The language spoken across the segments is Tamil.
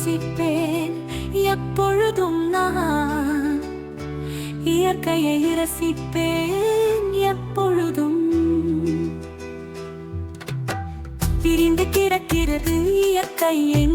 நேசிப்பேன் எப்பொழுதும் நான் இயற்கையை ரசிப்பேன். எப்பொழுதும் பிரிந்து கிடக்கிறது இயற்கையின்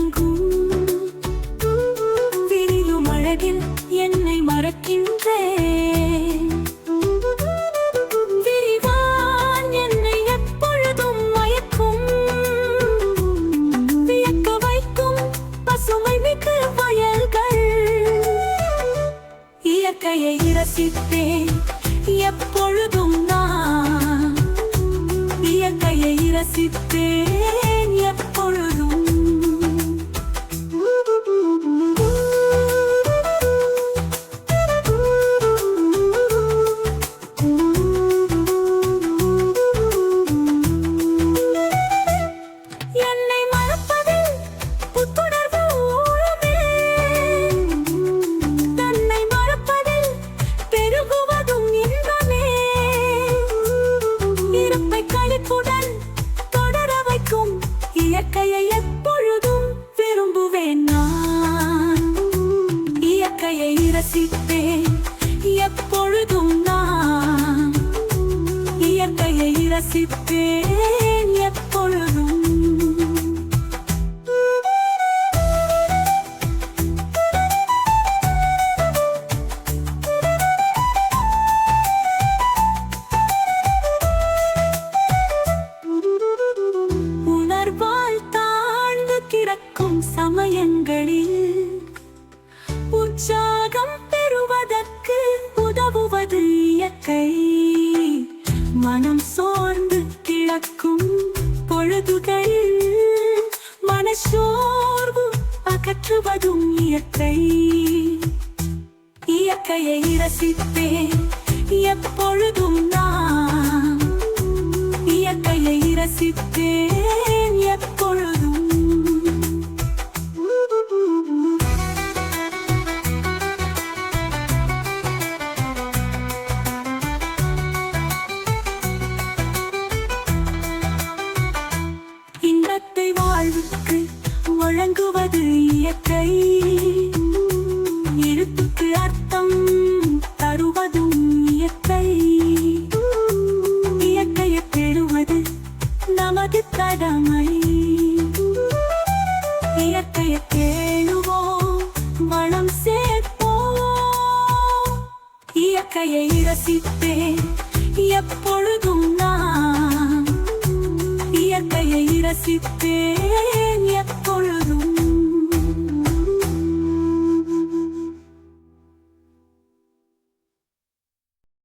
ரசித்தேன் எப்பொழுதும் நான். இயற்கையை ரசித்தேன். இயற்கையை அகற்றுவதும் இயற்கை. இயற்கையை ரசிப்பேன் எப்பொழுதும் நான். இயற்கையை ரசித்தேன். இயங்குவது இயற்கை. எழுத்துக்கு அர்த்தம் தருவதும் இயற்கை. இயற்கையை பெறுவது நமது கடமை. இயற்கையை தேடுவோம் வளம் சேர்ப்போம். இயற்கையை ரசித்தேன் எப்பொழுதும் நான். இயற்கையை ரசித்தேன்